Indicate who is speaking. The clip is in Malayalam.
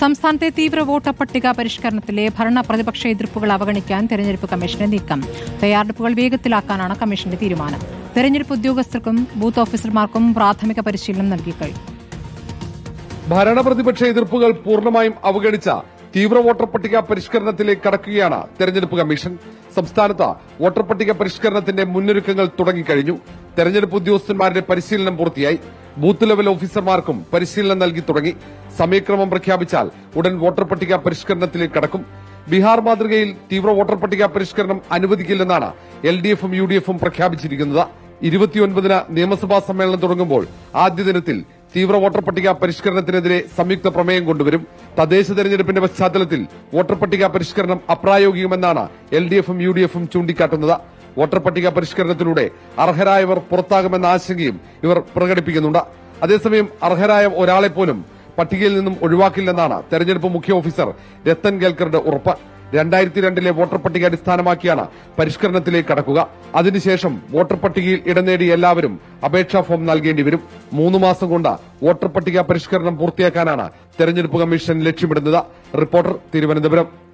Speaker 1: സംസ്ഥാനത്തെ തീവ്ര വോട്ടർ പട്ടിക പരിഷ്കരണത്തിലെ ഭരണ പ്രതിപക്ഷ എതിർപ്പുകൾ അവഗണിക്കാൻ തെരഞ്ഞെടുപ്പ് കമ്മീഷന്റെ നീക്കം. തയ്യാറെടുപ്പുകൾ വേഗത്തിലാക്കാനാണ് കമ്മീഷന്റെ തീരുമാനം. തെരഞ്ഞെടുപ്പ് ഉദ്യോഗസ്ഥർക്കും ബൂത്ത് ഓഫീസർമാർക്കും പ്രാഥമിക പരിശീലനം നൽകി കഴിഞ്ഞു.
Speaker 2: ഭരണപ്രതിപക്ഷ എതിർപ്പുകൾ പൂർണമായും അവഗണിച്ച തീവ്ര വോട്ടർ പട്ടിക പരിഷ്കരണത്തിലേക്ക് കടക്കുകയാണ് തെരഞ്ഞെടുപ്പ് കമ്മീഷൻ. സംസ്ഥാനത്ത് വോട്ടർ പട്ടിക പരിഷ്കരണത്തിന്റെ മുന്നൊരുക്കങ്ങൾ തുടങ്ങിക്കഴിഞ്ഞു. തെരഞ്ഞെടുപ്പ് ഉദ്യോഗസ്ഥന്മാരുടെ പരിശീലനം പൂർത്തിയായി. ബൂത്ത് ലെവൽ ഓഫീസർമാർക്കും പരിശീലനം നൽകി തുടങ്ങി. സമയക്രമം പ്രഖ്യാപിച്ചാൽ ഉടൻ വോട്ടർ പട്ടിക പരിഷ്കരണത്തിലേക്ക് കടക്കും. ബീഹാർ മാതൃകയിൽ തീവ്ര വോട്ടർ പട്ടിക പരിഷ്കരണം അനുവദിക്കില്ലെന്നാണ് എൽ ഡി എഫും യു ഡി എഫും പ്രഖ്യാപിച്ചിരിക്കുന്നത്. ഇരുപത്തിയൊൻപതിന് നിയമസഭാ സമ്മേളനം തുടങ്ങുമ്പോൾ ആദ്യ ദിനത്തിൽ തീവ്ര വോട്ടർ പട്ടിക പരിഷ്കരണത്തിനെതിരെ സംയുക്ത പ്രമേയം കൊണ്ടുവരും. തദ്ദേശ തെരഞ്ഞെടുപ്പിന്റെ പശ്ചാത്തലത്തിൽ വോട്ടർ പട്ടിക പരിഷ്കരണം അപ്രായോഗികമെന്നാണ് എൽ ഡി എഫും യു ഡി എഫും ചൂണ്ടിക്കാട്ടുന്നത്. വോട്ടർ പട്ടിക പരിഷ്കരണത്തിലൂടെ അർഹരായവർ പുറത്താകുമെന്ന ആശങ്കയും ഇവർ പ്രകടിപ്പിക്കുന്നുണ്ട്. അതേസമയം അർഹരായ ഒരാളെ പോലും പട്ടികയിൽ നിന്നും ഒഴിവാക്കില്ലെന്നാണ് തെരഞ്ഞെടുപ്പ് മുഖ്യ ഓഫീസർ രത്തൻ കേൽക്കറുടെ ഉറപ്പ്. രണ്ടായിരത്തി രണ്ടിലെ വോട്ടർ പട്ടിക അടിസ്ഥാനമാക്കിയാണ് പരിഷ്കരണത്തിലേക്ക് കടക്കുക. അതിനുശേഷം വോട്ടർ പട്ടികയിൽ ഇടം നേടിയ എല്ലാവരും അപേക്ഷാ ഫോം നൽകേണ്ടി വരും. മൂന്ന് മാസം കൊണ്ട് വോട്ടർ പട്ടിക പരിഷ്കരണം പൂർത്തിയാക്കാനാണ് തെരഞ്ഞെടുപ്പ് കമ്മീഷൻ ലക്ഷ്യമിടുന്നത്. റിപ്പോർട്ടർ തിരുവനന്തപുരം.